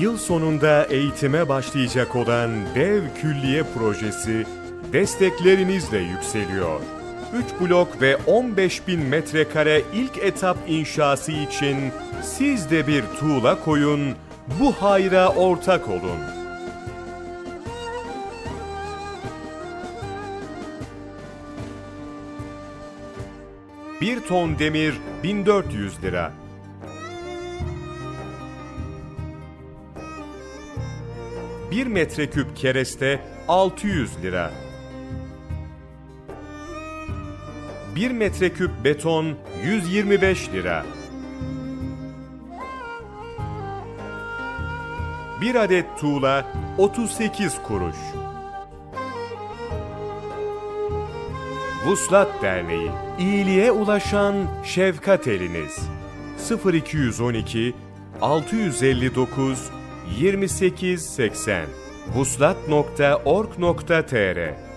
Yıl sonunda eğitime başlayacak olan dev külliye projesi desteklerinizle yükseliyor. 3 blok ve 15 bin metrekare ilk etap inşası için siz de bir tuğla koyun, bu hayra ortak olun. Bir ton demir 1400 lira. Bir metreküp kereste 600 lira. 1 metreküp beton 125 lira. 1 adet tuğla 38 kuruş. Vuslat Derneği, iyiliğe ulaşan şefkat eliniz. 0212 659 2880 vuslat.org.tr